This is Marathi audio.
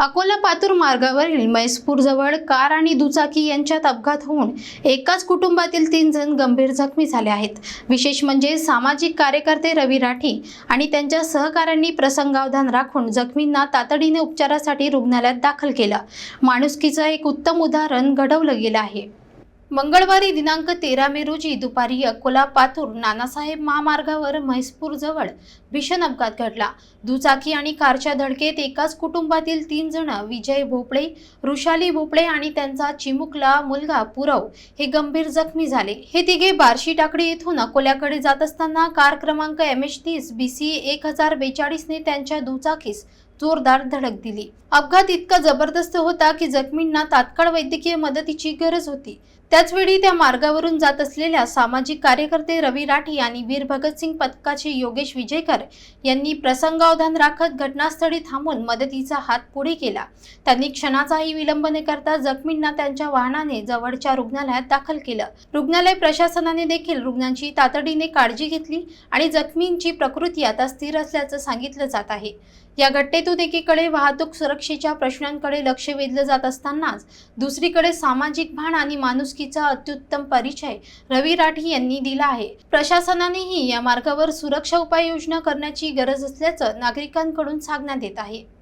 अकोला पातूर मार्गावरील म्हैसपूरजवळ कार आणि दुचाकी यांच्यात अपघात होऊन एकाच कुटुंबातील तीन जण गंभीर जखमी झाले आहेत. विशेष म्हणजे सामाजिक कार्यकर्ते रवी राठी आणि त्यांच्या सहकाऱ्यांनी प्रसंगावधान राखून जखमींना तातडीने उपचारासाठी रुग्णालयात दाखल केलं. माणुसकीचं एक उत्तम उदाहरण घडवलं गेलं आहे. मंगळवारी दिनांक तेरा मे रोजी दुपारी अकोला पातूर नानासाहेब महामार्गावर म्हैसपूर जवळ भीषण अपघात घडला. दुचाकी आणि कारच्या धडकेत एकाच कुटुंबातील तीन जण विजय भोपळे ऋषाली भोपळे आणि त्यांचा चिमुकला मुलगा पुरव हे गंभीर जखमी झाले. हे तिघे बार्शी टाकडी येथून अकोल्याकडे जात असताना कार क्रमांक एम एच तीस बी सी एक हजार बेचाळीसने त्यांच्या दुचाकीस जोरदार धडक दिली. अपघात इतका जबरदस्त होता की जखमींना तात्काळ वैद्यकीय मदतीची गरज होती. त्याचवेळी त्या मार्गावरून जात असलेल्या सामाजिक कार्यकर्ते रवी राठी आणि वीर भगतसिंग पथकाचे योगेश विजयकर यांनी प्रसंगावधान राखत घटनास्थळी थांबून मदतीचा हात पुढे केला. त्यांनी क्षणाचाही विलंब न करता जखमींना त्यांच्या वाहनाने जवळच्या रुग्णालयात दाखल केलं. रुग्णालय प्रशासनाने देखील रुग्णांची तातडीने काळजी घेतली आणि जखमींची प्रकृती आता स्थिर असल्याचं सांगितलं जात आहे. या घटनेतून एकीकडे वाहतूक सुरक्षेच्या प्रश्नांकडे लक्ष वेधलं जात असतानाच दुसरीकडे सामाजिक भान आणि माणुसकीचा अत्युत्तम परिचय रवी राठी यांनी दिला आहे. प्रशासनानेही या मार्गावर सुरक्षा उपाययोजना करण्याची गरज असल्याचं नागरिकांकडून सांगण्यात येत आहे.